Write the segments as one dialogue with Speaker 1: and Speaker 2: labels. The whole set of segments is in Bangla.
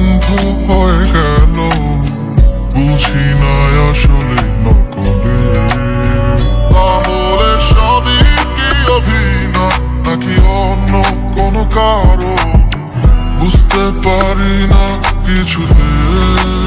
Speaker 1: অন্ধ হয়ে গেল। বুঝি না আসলে নকলে। তাহলে সবই কি অভিনা নাকি অন্য কোনো কারণ? বুঝতে পারি না কিছুতে।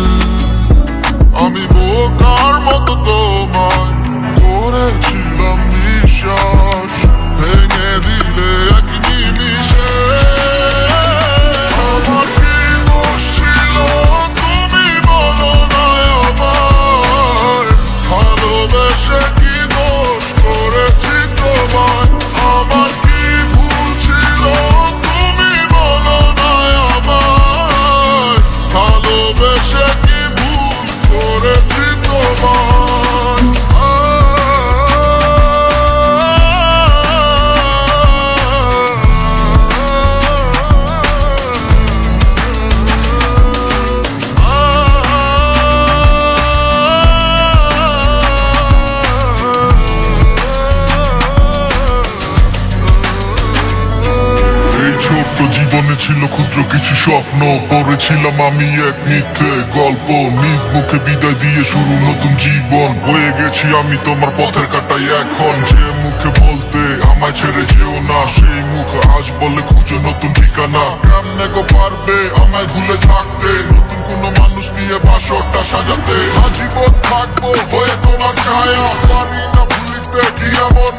Speaker 1: ছিল ক্ষুদ্র কিছু স্বপ্ন। পড়েছিলাম আমি এক মিথ্যে গল্প। নিজ মুখে বিদায় দিয়ে শুরু নতুন জীবন। হয়ে গেছি আমি তোমার পথের কাটাই এখন। যে মুখে বলতে আমায় ছেড়ে যেও না, সেই মুখ আজ বলে খুঁজো নতুন ঠিকানা। কেমনে গো পারবে আমায় ভুলে থাকতে? নতুন কোনো মানুষ নিয়ে বাসরটা সাজাতে। আজীবন থাকব হয়ে তোমার ছায়া। পারি না ভুলিতে কি এমন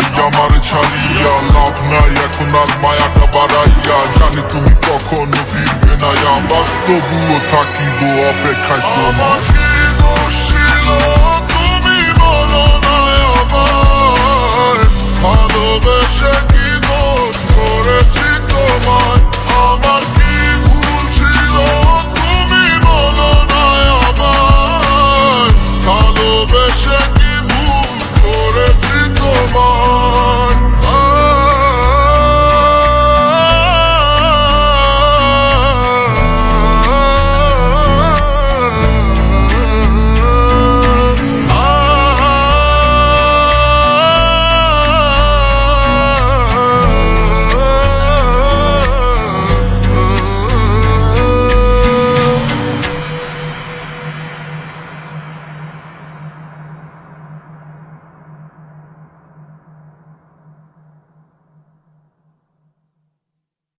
Speaker 1: আমারে ছাড়িয়া লাভ নাই, এখন আর মায়াটা বাড়াইয়া, জানি তুমি কখনো ফিরবে না আমার, তবুও থাকিব অপেক্ষায় তোমার। দোষ ছিল